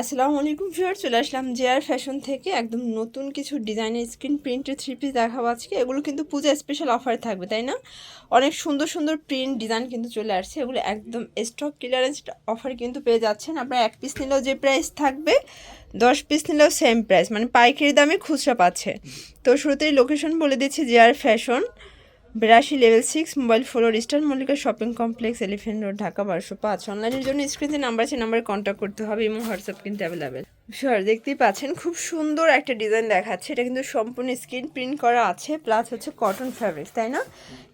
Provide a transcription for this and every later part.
আসসালামু আলাইকুম ভিউয়ার চলে আসলাম জেআর ফ্যাশন থেকে। একদম নতুন কিছু ডিজাইনের স্ক্রিন প্রিন্টের থ্রি পিস দেখাবো আজকে। এগুলো কিন্তু পূজা স্পেশাল অফার থাকবে, তাই না? অনেক সুন্দর সুন্দর প্রিন্ট ডিজাইন কিন্তু চলে আসছে। এগুলো একদম স্টক ক্লিয়ারেন্স অফার কিন্তু পেয়ে যাচ্ছেন। আপনার এক পিস নিলেও যে প্রাইস থাকবে, দশ পিস নিলেও সেম প্রাইস মানে পাইকারি দামে খুচরা পাচ্ছে। তো শুরুতেই লোকেশন বলে দিচ্ছি জেআর ফ্যাশন। বিরাশি level six, mobile four eastern Mallika shopping complex, elephant road, Dhaka বারোশো পাঁচ। অনলাইনের জন্য স্ক্রিনে নাম্বার আছে নাম্বারে কন্ট্যাক্ট করতে হবে। এবং হোয়াটসঅ্যাপ কিন্তু অ্যাভেলেবেল শিওর দেখতেই পাচ্ছেন, খুব সুন্দর একটা ডিজাইন দেখাচ্ছে। এটা কিন্তু সম্পূর্ণ স্ক্রিন প্রিন্ট করা আছে প্লাস হচ্ছে কটন ফ্যাব্রিক তাই না?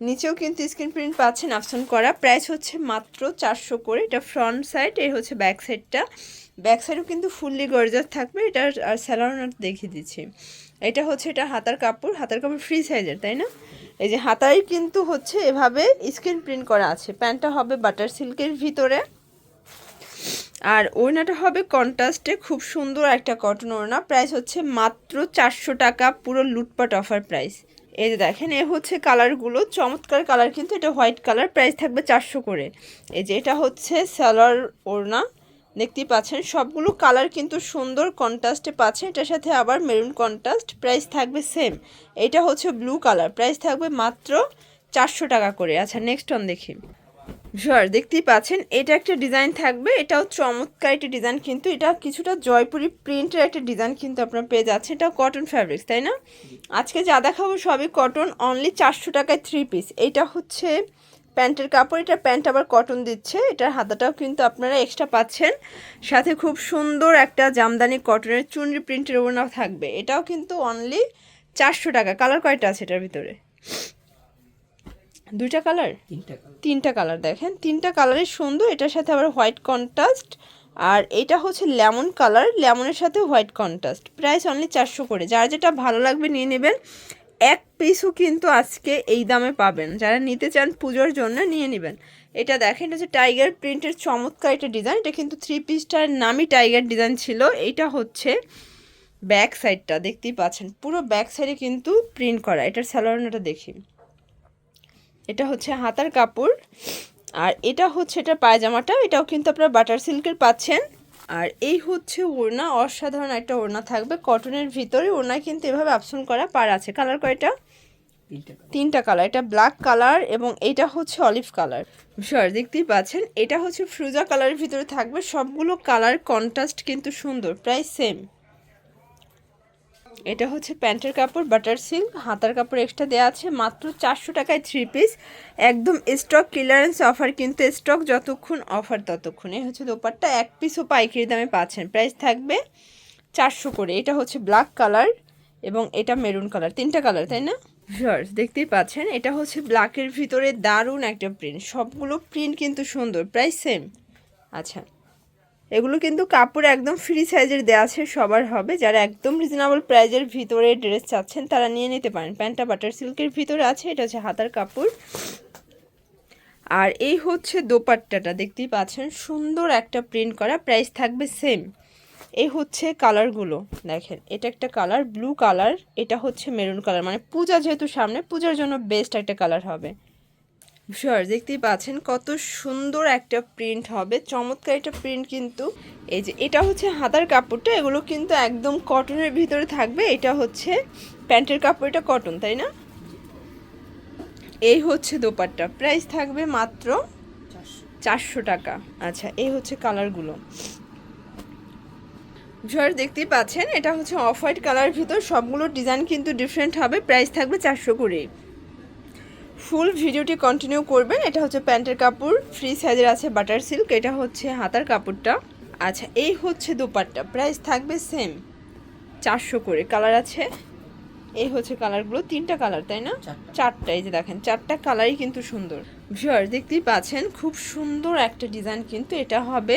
নিচেও কিন্তু স্ক্রিন প্রিন্ট পাচ্ছেন অপশন করা। প্রাইস হচ্ছে মাত্র চারশো করে, এটা ফ্রন্ট সাইড এই হচ্ছে ব্যাক সাইডটা ব্যাক সাইডও কিন্তু ফুললি গর্জার থাকবে, এটা আর স্যালোনার দেখিয়ে দিচ্ছি। এটা হচ্ছে, এটা হাতার কাপড় হাতার কাপড় ফ্রি সাইজের তাই না? এই যে হাতায় কিন্তু হচ্ছে এভাবে স্ক্রিন প্রিন্ট করা আছে। প্যান্টটা হবে বাটার সিল্কের ভিতরে। আর ওড়নাটা হবে কন্ট্রাস্টে খুব সুন্দর একটা কটন ওড়না। প্রাইস হচ্ছে মাত্র চারশো টাকা, পুরো লুটপাট অফার প্রাইস এই যে দেখেন, এ হচ্ছে কালারগুলো চমৎকার কালার কিন্তু এটা হোয়াইট কালার প্রাইস থাকবে চারশো করে। এই যে এটা হচ্ছে স্যালার ওড়না, দেখতেই পাচ্ছেন, সবগুলো কালার কিন্তু সুন্দর কন্ট্রাস্টে পাচ্ছেন এটার সাথে আবার মেরুন কন্ট্রাস্ট প্রাইস থাকবে সেম এটা হচ্ছে ব্লু কালার প্রাইস থাকবে মাত্র চারশো টাকা করে। আচ্ছা নেক্সট অন দেখি। শিওর দেখতেই পাচ্ছেন এটা একটা ডিজাইন থাকবে এটাও চমৎকার একটা ডিজাইন কিন্তু এটা কিছুটা জয়পুরি প্রিন্টের একটা ডিজাইন কিন্তু আপনারা পেয়ে যাচ্ছেন এটা কটন ফ্যাব্রিক্স তাই না? আজকে যা দেখাবো সবই কটন অনলি চারশো টাকায় থ্রি পিস এটা হচ্ছে প্যান্টের কাপড় এটা প্যান্ট আবার কটন দিচ্ছে এটার হাতাটাও কিন্তু আপনারা এক্সট্রা পাচ্ছেন সাথে খুব সুন্দর একটা জামদানি কটনের চুনরি প্রিন্টের ওড়নাও থাকবে এটাও কিন্তু অনলি চারশো টাকা কালার কয়টা আছে এটার ভিতরে? দুইটা কালার? তিনটা কালার। তিনটা কালার দেখেন। তিনটা কালারই সুন্দর এটার সাথে আবার হোয়াইট কন্ট্রাস্ট। আর এটা হচ্ছে লেমন কালার লেমনের সাথে হোয়াইট কন্ট্রাস্ট। প্রাইস অনলি চারশো করে। যার যেটা ভালো লাগবে নিয়ে নেবেন। এক পিসও কিন্তু আজকে এই দামে পাবেন। যারা নিতে চান পুজোর জন্য নিয়ে নেবেন। এটা দেখেন এটা হচ্ছে টাইগার প্রিন্টের চমৎকার একটা ডিজাইন। এটা কিন্তু থ্রি পিসটার নামই টাইগার ডিজাইন ছিল। এইটা হচ্ছে ব্যাক সাইডটা দেখতেই পাচ্ছেন। পুরো ব্যাক সাইডে কিন্তু প্রিন্ট করা। এটার স্যালোয়ারটা দেখি। এটা হচ্ছে হাতার কাপড়। আর এটা হচ্ছে এটা পায়জামাটা এটাও কিন্তু আপনারা বাটার সিল্কের পাচ্ছেন। আর এই হচ্ছে ওড়না অসাধারণ একটা ওড়না থাকবে কটনের ভিতরে। ওড়নায় কিন্তু এভাবে আপসন করা পার আছে। কালার কয়টা? তিনটা কালার তিনটা কালার এটা ব্ল্যাক কালার এবং এটা হচ্ছে অলিভ কালার শিওর দেখতেই পাচ্ছেন এটা হচ্ছে ফ্রুজা কালারের ভিতরে থাকবে। সবগুলো কালার কন্ট্রাস্ট কিন্তু সুন্দর প্রায় সেম এটা হচ্ছে প্যান্টের কাপড় বাটার সিল্ক হাতার কাপড় এক্সট্রা দেওয়া আছে, মাত্র চারশো টাকায় থ্রি পিস একদম স্টক ক্লিয়ারেন্স অফার কিন্তু স্টক যতক্ষণ অফার ততক্ষণ। এই হচ্ছে দোপারটা এক পিসও পাইকারি দামে পাচ্ছেন। প্রাইস থাকবে চারশো করে। এটা হচ্ছে ব্ল্যাক কালার এবং এটা মেরুন কালার তিনটা কালার তাই না? ভিউয়ার্স দেখতেই পাচ্ছেন, এটা হচ্ছে ব্ল্যাকের ভিতরে দারুণ একটা প্রিন্ট সবগুলো প্রিন্ট কিন্তু সুন্দর। প্রাইস সেম আচ্ছা। এগুলো কিন্তু কাপড় একদম ফ্রি সাইজের দেওয়া আছে, সবার হবে। যারা একদম রিজনেবল প্রাইজের ভিতরে ড্রেস চাচ্ছেন, তারা নিয়ে নিতে পারেন। প্যান্টটা বাটার সিল্কের ভিতরে আছে, এটা হচ্ছে হাতার কাপড়। আর এই হচ্ছে দোপাট্টাটা, দেখতেই পাচ্ছেন, সুন্দর একটা প্রিন্ট করা প্রাইস থাকবে সেম এই হচ্ছে কালারগুলো দেখেন, এটা একটা কালার ব্লু কালার এটা হচ্ছে মেরুন কালার মানে পূজা যেহেতু সামনে, পূজার জন্য বেস্ট একটা কালার হবে। শিওর দেখতেই পাচ্ছেন কত সুন্দর একটা প্রিন্ট হবে। চমৎকার একটা প্রিন্ট কিন্তু। এই যে, এটা হচ্ছে হাতার কাপড়টা, এগুলো কিন্তু একদম কটনের ভিতরে থাকবে। এটা হচ্ছে প্যান্টের কাপড়, এটা কটন তাই না? এই হচ্ছে দোপাট্টা। প্রাইস থাকবে মাত্র চারশো টাকা। আচ্ছা এই হচ্ছে কালারগুলো ঝড় দেখতেই পাচ্ছেন, এটা হচ্ছে অফ হোয়াইট কালার ভিতর সবগুলো ডিজাইন কিন্তু ডিফারেন্ট হবে। প্রাইস থাকবে চারশো করে ফুল ভিডিওটি কন্টিনিউ করবেন। এটা হচ্ছে প্যান্টের কাপড় ফ্রি সাইজের আছে বাটার সিল্ক এটা হচ্ছে হাতার কাপড়টা। আচ্ছা এই হচ্ছে দোপাট্টা প্রাইস থাকবে সেম চারশো করে কালার আছে। এই হচ্ছে কালারগুলো তিনটা কালার তাই না? চারটা। চারটা এই যে দেখেন চারটা কালারই কিন্তু সুন্দর। ভিউয়ার দেখতেই পাচ্ছেন খুব সুন্দর একটা ডিজাইন কিন্তু এটা হবে।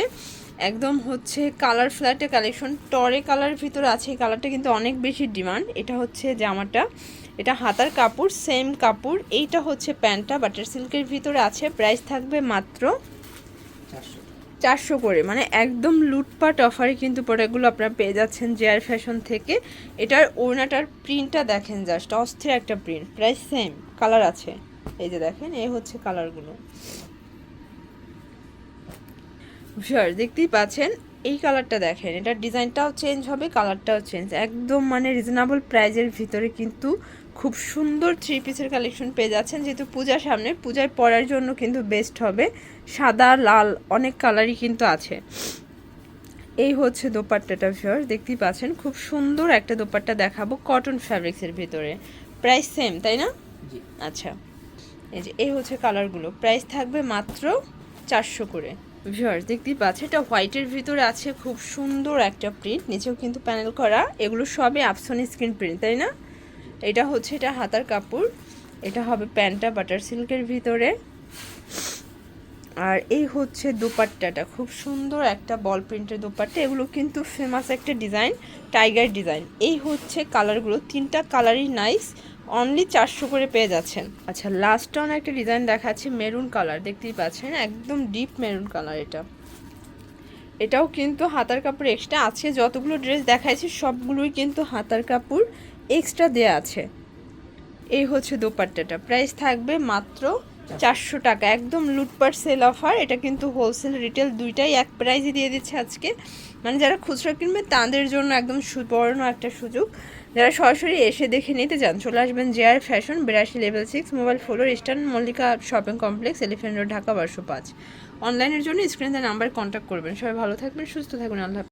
একদম হচ্ছে কালার ফ্ল্যাটে কালেকশন টরে কালার ভিতরে আছে এই কালারটা কিন্তু অনেক বেশি ডিমান্ড এটা হচ্ছে জামাটা। এটা হাতার কাপড় সেম কাপড়। এইটা হচ্ছে প্যান্টটা বাটার সিল্কের ভিতরে আছে। প্রাইস থাকবে মাত্র চারশো। করে। মানে একদম লুটপাট অফারে কিন্তু প্রোডাক্টগুলো আপনারা পেয়ে যাচ্ছেন জেয়ার ফ্যাশন থেকে। এটার ওড়নাটার প্রিন্টটা দেখেন জাস্ট অস্থির একটা প্রিন্ট প্রাইস সেম কালার আছে। এই যে দেখেন এই হচ্ছে কালারগুলো দেখতেই পাচ্ছেন এই কালারটা দেখেন এটার ডিজাইনটাও চেঞ্জ হবে কালারটাও চেঞ্জ একদম মানে রিজনেবল প্রাইজের ভিতরে কিন্তু খুব সুন্দর থ্রি পিসের কালেকশন পেয়ে যাচ্ছেন যেহেতু পূজার সামনে পূজায় পরার জন্য কিন্তু বেস্ট হবে সাদা লাল অনেক কালারই কিন্তু আছে। এই হচ্ছে দোপাট্টাটা ভিউয়ার দেখতেই পাচ্ছেন খুব সুন্দর একটা দোপাট্টা দেখাবো কটন ফ্যাব্রিক্সের ভিতরে। প্রাইস সেম তাই না? আচ্ছা এই যে এই হচ্ছে কালারগুলো প্রাইস থাকবে মাত্র চারশো করে। ভিউয়ার্স দেখতেই পাচ্ছে, এটা হোয়াইটের ভিতরে আছে, খুব সুন্দর একটা প্রিন্ট নিচেও কিন্তু প্যানেল করা। এগুলো সবই আপসন স্ক্রিন প্রিন্ট তাই না? এটা হচ্ছে এটা হাতার কাপড়, এটা হবে প্যান্টটা বাটার সিল্কের ভিতরে। আর এই হচ্ছে দোপাট্টাটা। খুব সুন্দর একটা বল প্রিন্টের দোপাট্টা। এগুলো কিন্তু ফেমাস একটা ডিজাইন টাইগার ডিজাইন এই হচ্ছে কালারগুলো তিনটা কালারই নাইস অনলি চারশো করে পেয়ে যাচ্ছেন। আচ্ছা লাস্ট অন একটা ডিজাইন দেখাচ্ছি মেরুন কালার দেখতেই পাচ্ছেন, একদম ডিপ মেরুন কালার এটা। এটাও কিন্তু হাতার কাপড় এক্সট্রা আছে। যতগুলো ড্রেস দেখাইছি, সবগুলোই কিন্তু হাতার কাপড় এক্সট্রা দেয়া আছে। এই হচ্ছে দোপাট্টাটা। প্রাইস থাকবে মাত্র চারশো টাকা। একদম লুটপাট সেল অফার এটা কিন্তু হোলসেল রিটেল দুইটাই এক প্রাইজে দিয়ে দিচ্ছে আজকে। মানে যারা খুচরো কিনবে, তাদের জন্য একদম সুবর্ণ একটা সুযোগ। যারা সরাসরি এসে দেখে নিতে চান, চলে আসবেন জেআর ফ্যাশন বিরাশি level six mobile floor eastern Mallika shopping complex elephant road Dhaka, বারোশো পাঁচ। অনলাইনের জন্য স্ক্রিনে নাম্বার কন্ট্যাক্ট করবেন। সবাই ভালো থাকবেন, সুস্থ থাকবেন আল্লাহ।